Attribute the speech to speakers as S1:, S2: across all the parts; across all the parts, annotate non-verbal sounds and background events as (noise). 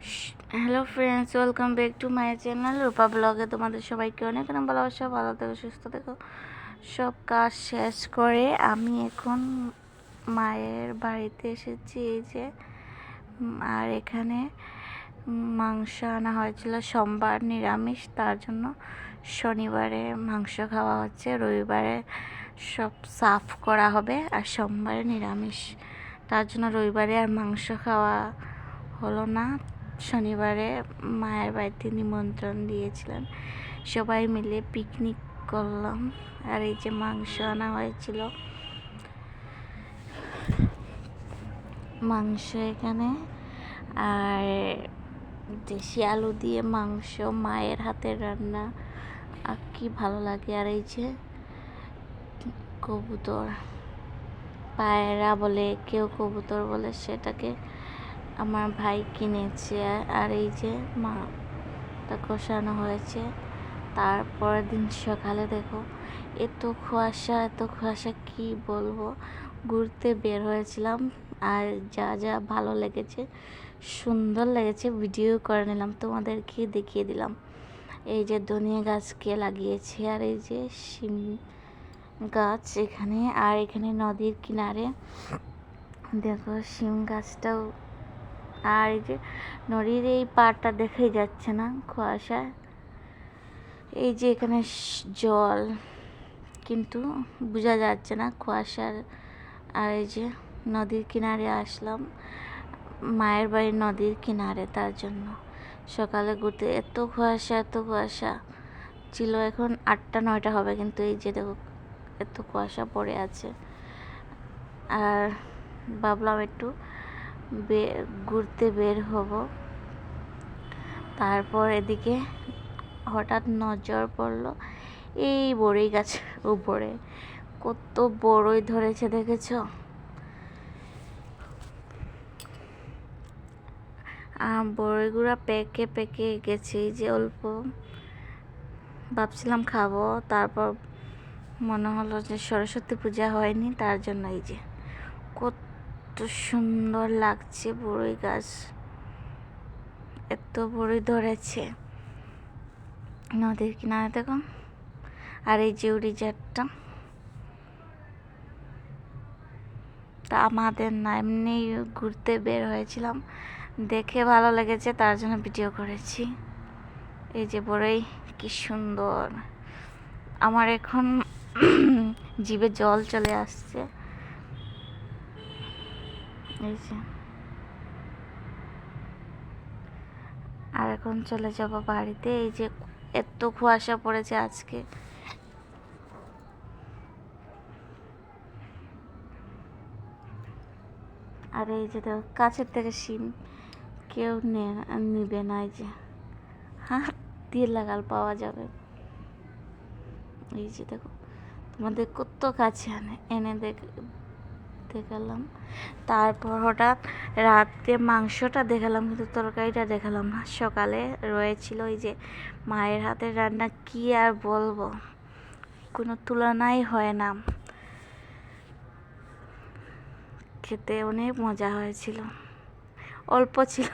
S1: Hello friends welcome back to my channel Rupa ব্লগে তোমাদের সবাইকে অনেক অনেক ভালোবাসা, ভালো থেকো, সুস্থ থেকো। সব কাজ শেষ করে আমি এখন মায়ের বাড়িতে এসেছি, এই যে। আর এখানে মাংস আনা হয়েছিল সোমবার নিরামিষ, তার জন্য শনিবারে মাংস খাওয়া হচ্ছে, রবিবারে সব সাফ করা হবে আর সোমবারে নিরামিষ। তার জন্য রবিবারে আর মাংস খাওয়া হলো না। শনিবারে মায়ের বাড়িতে নিমন্ত্রণ দিয়েছিলেন। সবাই মিলে পিকনিক করলাম। আর এই যে মাংস আনা হয়েছিল। মাংস এখানে। আর দেশি আলু দিয়ে মাংস, মায়ের হাতের রান্না। আর কি ভালো লাগে। আর এই যে কবুতর। পায়রা বলে, কেউ কবুতর বলে সেটাকে আমার ভাই কিনেছে, আর এই যে মাটা কষানো হয়েছে। তারপরের দিন সকালে দেখো, এত কুয়াশা এত কুয়াশা, কি বলব? ঘুরতে বের হয়েছিলাম, আর যা যা ভালো লেগেছে, সুন্দর লেগেছে, ভিডিও করে নিলাম, তোমাদেরকে দেখিয়ে দিলাম। এই যে ধনিয়া গাছকে লাগিয়েছে, আর এই যে শিম গাছ এখানে, আর এখানে নদীর কিনারে। দেখো, শিম গাছটাও আর এই যে নদীর এই পাড়টা দেখাই যাচ্ছে না কুয়াশায় এই যে এখানে জল, কিন্তু বোঝা যাচ্ছে না কুয়াশার। আর এই যে নদীর কিনারে আসলাম, মায়ের বাড়ির নদীর কিনারে তার জন্য। সকালে ঘুরতে এত কুয়াশা এত কুয়াশা। ছিল এখন আটটা, নয়টা হবে, কিন্তু এই যে দেখো এত কুয়াশা পড়ে আছে। আর ভাবলাম একটু ঘুরতে বের হব। তারপর এদিকে হঠাৎ নজর পড়ল এই বড়ই গাছের উপরে। কত বড়ই ধরেছে, দেখেছ? বড়ইগুলো পেকে পেকে গেছে যে অল্প। ভাবছিলাম খাব, তারপর মনে হলো যে সরস্বতী পূজা হয়নি, তার জন্য এই যে কত সুন্দর লাগছে বড়ই গাছ। এত বড়ই ধরেছে। নদীর কিনারে দেখো। আর এই যে উড়িজারটা তা আমাদের না এমনি ঘুরতে বের হয়েছিলাম। দেখে ভালো লেগেছে, তার জন্য ভিডিও করেছি। এই যে বড়ই কি সুন্দর। আমার এখন (clears throat) জিভে জল চলে আসছে। এই যে আর এখন চলে যাব বাড়িতে। এই যে এত কুয়াশা পড়েছে আজকে। আর এই যে দেখো, কাছের থেকে সিম কেউ নিবে না এই যে। হাত দিয়ে লাগাল পাওয়া যাবে। এই যে দেখো, তোমাদের কত কাছে আনে, এনে দেখ দেখালাম তারপর হঠাৎ রাতে মাংসটা দেখালাম, কিন্তু তরকারিটা দেখালাম না। সকালে রয়েছিল ওই যে মায়ের হাতের রান্না, কি আর বলব? কোনো তুলনাই হয় না। খেতে অনেক মজা হয়েছিল। অল্প ছিল।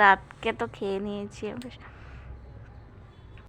S1: রাতকে তো খেয়ে নিয়েছি আমরা